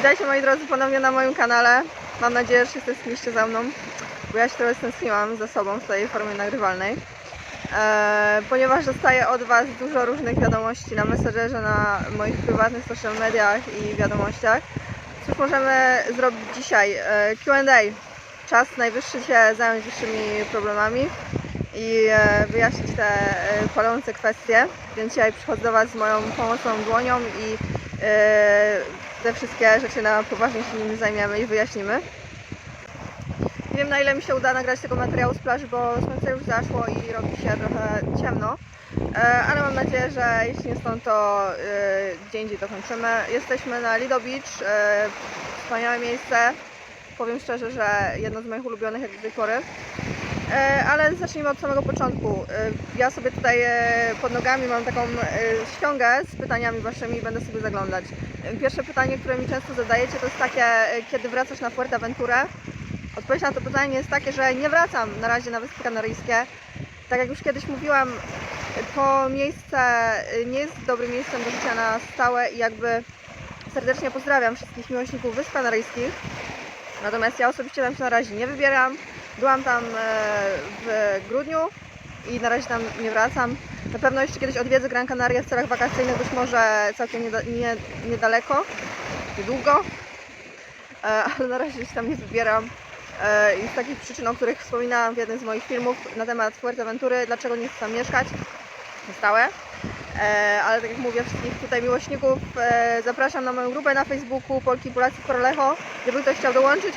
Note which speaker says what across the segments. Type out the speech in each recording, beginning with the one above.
Speaker 1: Witajcie moi drodzy ponownie na moim kanale. Mam nadzieję, że się tęskniliście za mną, bo ja się trochę stęskniłam za sobą w tej formie nagrywalnej. Eee, ponieważ dostaję od Was dużo różnych wiadomości na Messengerze, na moich prywatnych social mediach i wiadomościach. Cóż możemy zrobić dzisiaj? Eee, Q&A. Czas najwyższy się zająć wyższymi problemami i e, wyjaśnić te e, palące kwestie. Więc dzisiaj przychodzę do Was z moją pomocną dłonią i e, te wszystkie rzeczy na poważnie się nimi zajmiemy i wyjaśnimy. Nie wiem na ile mi się uda nagrać tego materiału z plaży, bo słońce już zaszło i robi się trochę ciemno. E, Ale mam nadzieję, że jeśli nie stąd, to e, gdzie indziej to kończymy. Jesteśmy na Lido Beach, e, wspaniałe miejsce. Powiem szczerze, że jedno z moich ulubionych jak do tej pory. E, Ale zacznijmy od samego początku. E, Ja sobie tutaj e, pod nogami mam taką ściągę z pytaniami waszymi i będę sobie zaglądać. Pierwsze pytanie, które mi często zadajecie, to jest takie, kiedy wracasz na Fuerteventurę? Odpowiedź na to pytanie jest takie, że nie wracam na razie na Wyspy Kanaryjskie. Tak jak już kiedyś mówiłam, to miejsce nie jest dobrym miejscem do życia na stałe i jakby serdecznie pozdrawiam wszystkich miłośników Wysp Kanaryjskich. Natomiast ja osobiście tam się na razie nie wybieram. Byłam tam e, w grudniu i na razie tam nie wracam. Na pewno jeszcze kiedyś odwiedzę Gran Canaria w celach wakacyjnych, być może całkiem nie, niedaleko, niedługo, E, ale na razie się tam nie wybieram. E, I z takich przyczyn, o których wspominałam w jednym z moich filmów na temat Fuerteventury, dlaczego nie chcę tam mieszkać na stałe. Ale tak jak mówię, wszystkich tutaj miłośników zapraszam na moją grupę na Facebooku Polki Polacy Corlejo, gdyby ktoś chciał dołączyć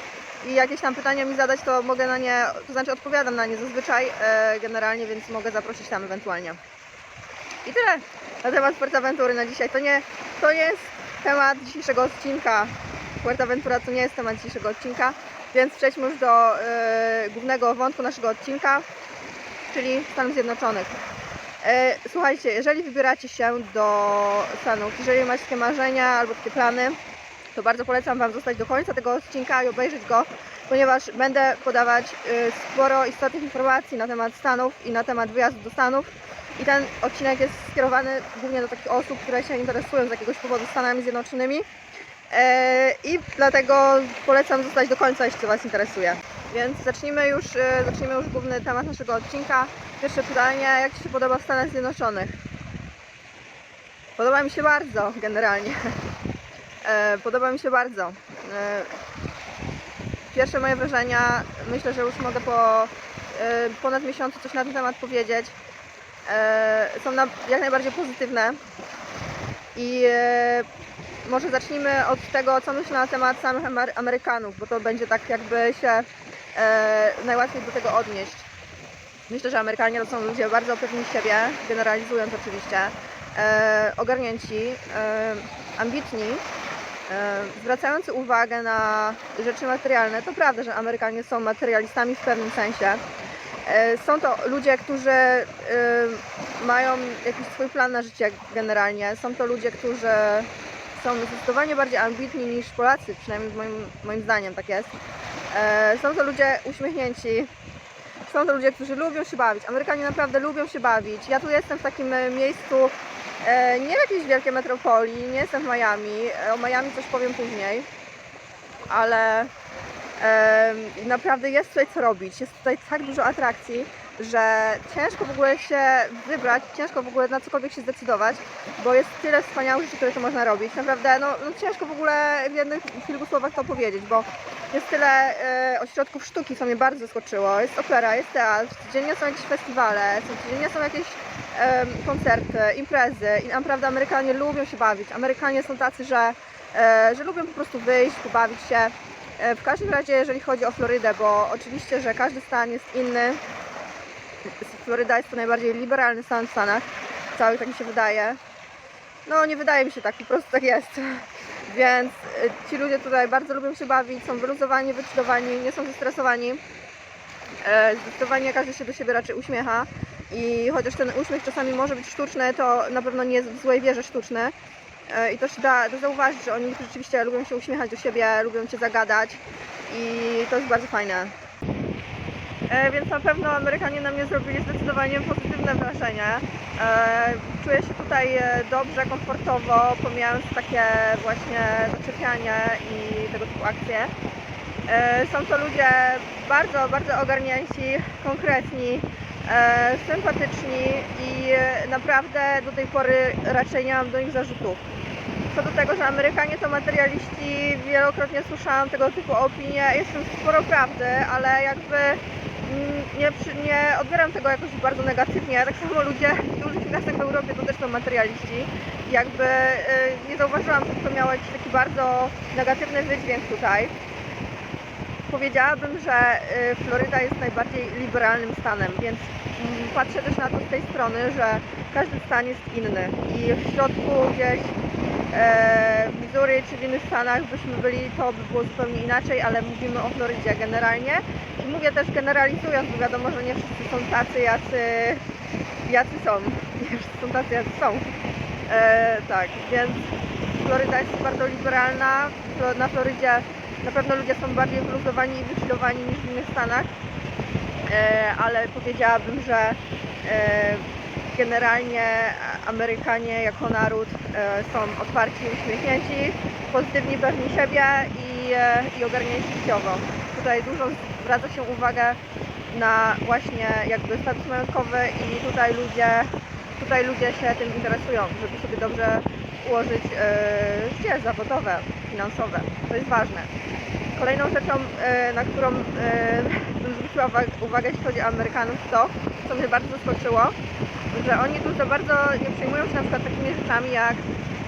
Speaker 1: i jakieś tam pytania mi zadać, to mogę na nie, to znaczy odpowiadam na nie zazwyczaj e, generalnie, więc mogę zaprosić tam ewentualnie. I tyle na temat Fuerteventury na dzisiaj. To nie, to nie jest temat dzisiejszego odcinka. Fuerteventura to nie jest temat dzisiejszego odcinka, więc przejdźmy już do e, głównego wątku naszego odcinka, czyli Stanów Zjednoczonych. E, Słuchajcie, jeżeli wybieracie się do Stanów, jeżeli macie takie marzenia albo takie plany, to bardzo polecam Wam zostać do końca tego odcinka i obejrzeć go, ponieważ będę podawać y, sporo istotnych informacji na temat Stanów i na temat wyjazdu do Stanów. I ten odcinek jest skierowany głównie do takich osób, które się interesują z jakiegoś powodu Stanami Zjednoczonymi. E, I dlatego polecam zostać do końca, jeśli Was interesuje. Więc zacznijmy już, e, zacznijmy już główny temat naszego odcinka. Pierwsze pytanie, jak Ci się podoba w Stanach Zjednoczonych? Podoba mi się bardzo, generalnie. E, Podoba mi się bardzo. E, Pierwsze moje wrażenia, myślę, że już mogę po e, ponad miesiącu coś na ten temat powiedzieć. Są jak najbardziej pozytywne. I może zacznijmy od tego, co myślę na temat samych Amer- Amerykanów, bo to będzie tak jakby się najłatwiej do tego odnieść. Myślę, że Amerykanie to są ludzie bardzo pewni siebie, generalizując oczywiście, ogarnięci, ambitni, zwracający uwagę na rzeczy materialne. To prawda, że Amerykanie są materialistami w pewnym sensie. E, Są to ludzie, którzy e, mają jakiś swój plan na życie generalnie. Są to ludzie, którzy są zdecydowanie bardziej ambitni niż Polacy, przynajmniej moim, moim zdaniem tak jest. E, Są to ludzie uśmiechnięci, są to ludzie, którzy lubią się bawić. Amerykanie naprawdę lubią się bawić. Ja tu jestem w takim e, miejscu, e, nie w jakiejś wielkiej metropolii, nie jestem w Miami. E, O Miami coś powiem później, ale naprawdę jest tutaj co robić. Jest tutaj tak dużo atrakcji, że ciężko w ogóle się wybrać, ciężko w ogóle na cokolwiek się zdecydować, bo jest tyle wspaniałych rzeczy, które tu można robić. Naprawdę, no, no ciężko w ogóle w jednych w kilku słowach to powiedzieć, bo jest tyle e, ośrodków sztuki, co mnie bardzo zaskoczyło. Jest opera, jest teatr, codziennie są jakieś festiwale, codziennie są jakieś koncerty, imprezy i naprawdę Amerykanie lubią się bawić. Amerykanie są tacy, że, e, że lubią po prostu wyjść, pobawić się. E, w każdym razie, jeżeli chodzi o Florydę, bo oczywiście, że każdy stan jest inny. Floryda jest to najbardziej liberalny stan w Stanach. Cały tak mi się wydaje. No nie wydaje mi się tak, po prostu tak jest. Więc ci ludzie tutaj bardzo lubią się bawić, są wyluzowani, wychillowani, nie są zestresowani. E, Zdecydowanie każdy się do siebie raczej uśmiecha i chociaż ten uśmiech czasami może być sztuczny, to na pewno nie jest w złej wierze sztuczny. E, I to się da, da zauważyć, że oni rzeczywiście lubią się uśmiechać do siebie, lubią Cię zagadać i to jest bardzo fajne. E, Więc na pewno Amerykanie na mnie zrobili zdecydowanie pozytywne wrażenie. E, Czuję się tutaj e, dobrze, komfortowo, pomijając takie właśnie zaczepianie i tego typu akcje. E, Są to ludzie bardzo, bardzo ogarnięci, konkretni, sympatyczni i e, naprawdę do tej pory raczej nie mam do nich zarzutów. Co do tego, że Amerykanie to materialiści, wielokrotnie słyszałam tego typu opinie, jest sporo prawdy, ale jakby mm, nie, nie odbieram tego jakoś bardzo negatywnie. Tak samo ludzie w dużych miastach w Europie to też są materialiści. Jakby y, nie zauważyłam, że to miało jakiś taki bardzo negatywny wydźwięk tutaj. Powiedziałabym, że y, Floryda jest najbardziej liberalnym stanem, więc mm, patrzę też na to z tej strony, że każdy stan jest inny i w środku gdzieś e, w Missouri czy w innych stanach byśmy byli, to by było zupełnie inaczej, ale mówimy o Florydzie generalnie. I mówię też generalizując, bo wiadomo, że nie wszyscy są tacy, jacy, jacy są. Nie wszyscy są tacy, jacy są. E, tak, więc Floryda jest bardzo liberalna. Na Florydzie na pewno ludzie są bardziej wyluzowani i wychillowani niż w innych stanach, e, ale powiedziałabym, że e, generalnie Amerykanie jako naród e, są otwarci uśmiechnięci, pozytywni, pewni siebie i, i ogarnięci życiowo. Tutaj dużo zwraca się uwagę na właśnie jakby status majątkowy i tutaj ludzie, tutaj ludzie się tym interesują, żeby sobie dobrze ułożyć e, życie zawodowe, finansowe. To jest ważne. Kolejną rzeczą, e, na którą e, bym zwróciła uwag- uwagę, jeśli chodzi o Amerykanów, to, co mnie bardzo zaskoczyło, że oni tu za bardzo nie przejmują się na przykład takimi rzeczami jak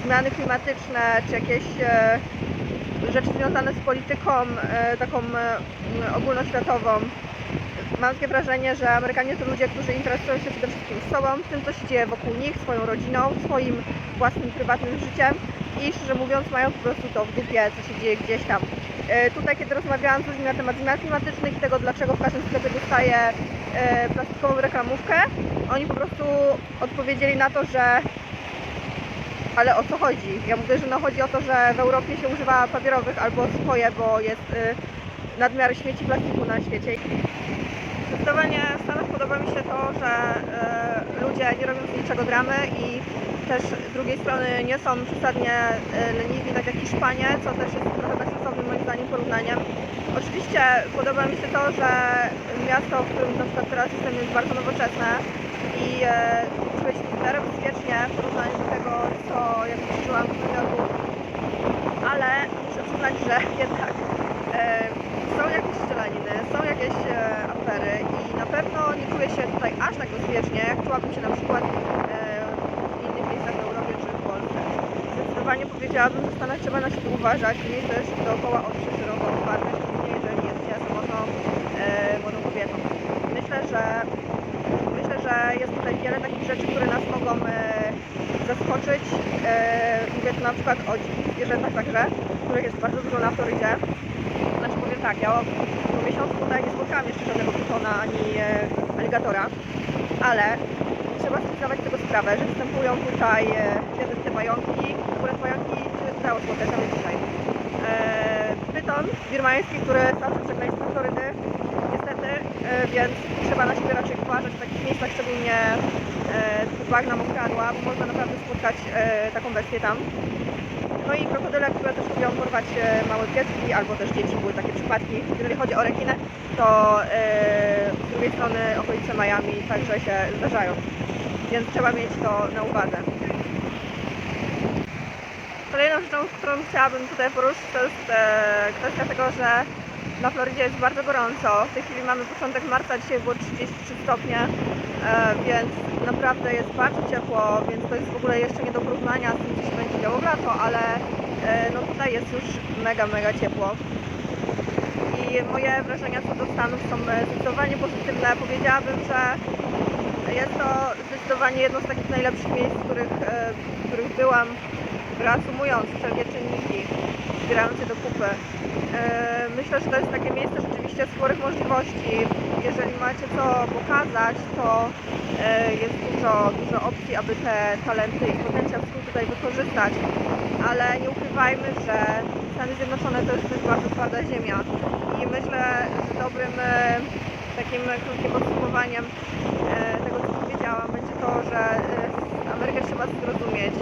Speaker 1: zmiany klimatyczne, czy jakieś e, rzeczy związane z polityką e, taką e, ogólnoświatową. Mam takie wrażenie, że Amerykanie to ludzie, którzy interesują się przede wszystkim sobą, tym co się dzieje wokół nich, swoją rodziną, swoim własnym prywatnym życiem i szczerze mówiąc mają po prostu to w dupie, co się dzieje gdzieś tam. E, Tutaj, kiedy rozmawiałam z ludźmi na temat zmian klimatycznych i tego, dlaczego w każdym sklepie dostaje e, plastikową reklamówkę, oni po prostu odpowiedzieli na to, że ale o co chodzi? Ja mówię, że no chodzi o to, że w Europie się używa papierowych albo swoje, bo jest y, nadmiar śmieci plastiku na świecie. Zdecydowanie w Stanach podoba mi się to, że e, ludzie nie robią z niczego dramy i też z drugiej strony nie są przesadnie e, leniwi, tak jak Hiszpanie, co też jest trochę bezsensownym moim zdaniem porównaniem. Oczywiście podoba mi się to, że miasto, w którym na przykład teraz jestem jest bardzo nowoczesne i e, czuję się w miarę bezpiecznie w porównaniu do tego, co jak przeżyłam w Jorku, ale muszę przyznać, że jednak e, są jakieś strzelaniny, są jakieś afery i na pewno nie czuję się tutaj aż tak bezpiecznie, jak czułabym się na przykład e, w innych miejscach w Europie czy w Polsce. Zdecydowanie powiedziałabym, że w Stanach trzeba na siebie uważać, mieć też dookoła oczy szeroko otwarte, szczególnie jeżeli jest się samotną e, młodą kobietą. Myślę, że myślę, że jest tutaj wiele takich rzeczy, które nas mogą e, zaskoczyć. E, mówię tu na przykład o zwierzętach także, których jest bardzo dużo na Florydzie. Znaczy powiem tak, ja miesiącu tutaj nie spotkałam jeszcze żadnego pytona ani e, aligatora, ale trzeba sobie zdawać z tego sprawę, że występują tutaj e, te, pająki, akurat pająki się zdało spotykamy dzisiaj. E, pyton birmański, który sam z przekleństwem Florydy, niestety, więc trzeba na siebie raczej uważać w takich miejscach, szczególnie typu bagna mokradła, bo można naprawdę spotkać taką bestię tam. No i krokodyle, które też lubią porwać e, małe pieski albo też dzieci, były takie przypadki. Jeżeli chodzi o rekinę, to e, z drugiej strony okolice Miami także się zdarzają, więc trzeba mieć to na uwadze. Kolejną rzeczą, którą chciałabym tutaj poruszyć, to jest e, kwestia tego, że na Florydzie jest bardzo gorąco. W tej chwili mamy początek marca, dzisiaj było 33 stopnie, więc naprawdę jest bardzo ciepło, więc to jest w ogóle jeszcze nie do porównania z tym, co się będzie działo w lato, ale e, no tutaj jest już mega, mega ciepło. I moje wrażenia co do Stanów są e, zdecydowanie pozytywne. Powiedziałabym, że jest to zdecydowanie jedno z takich najlepszych miejsc, w których, e, w których byłam, reasumując wszelkie czynniki, zbierając je do kupy. E, Myślę, że to jest takie miejsce rzeczywiście sporych możliwości. Jeżeli macie co pokazać, to e, jest dużo, dużo opcji, aby te talenty i potencjał tutaj wykorzystać. Ale nie ukrywajmy, że Stany Zjednoczone to jest też bardzo twarda ziemia. I myślę, że dobrym e, takim krótkim podsumowaniem tego, co powiedziałam, będzie to, że Amerykę trzeba zrozumieć.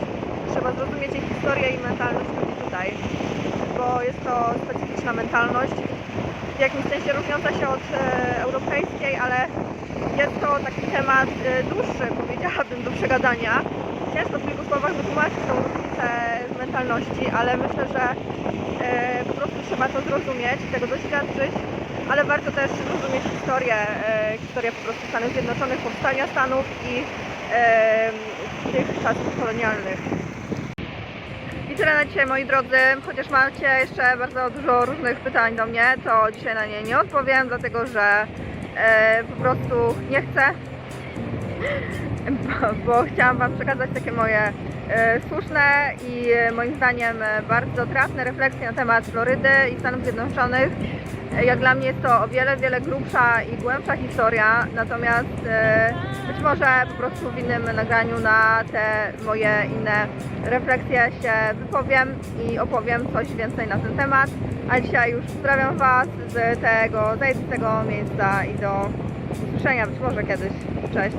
Speaker 1: Trzeba zrozumieć jej historię i mentalność ludzi tutaj, bo jest to specyficzna mentalność, w jakimś sensie różniąca się od e, europejskiej, ale jest to taki temat e, dłuższy, powiedziałabym, do przegadania. Ciężko w kilku słowach wytłumaczyć tą różnicę mentalności, ale myślę, że e, po prostu trzeba to zrozumieć, tego doświadczyć, ale warto też zrozumieć historię, historię po prostu Stanów Zjednoczonych, powstania Stanów i tych czasów kolonialnych. I tyle na dzisiaj moi drodzy, chociaż macie jeszcze bardzo dużo różnych pytań do mnie, to dzisiaj na nie nie odpowiem, dlatego że e, po prostu nie chcę, bo, bo chciałam Wam przekazać takie moje słuszne i e, moim zdaniem e, bardzo trafne refleksje na temat Florydy i Stanów Zjednoczonych. E, Jak dla mnie jest to o wiele, wiele grubsza i głębsza historia, natomiast e, być może po prostu w innym nagraniu na te moje inne refleksje się wypowiem i opowiem coś więcej na ten temat. A dzisiaj już pozdrawiam Was z tego zajebistego miejsca i do usłyszenia być może kiedyś. Cześć!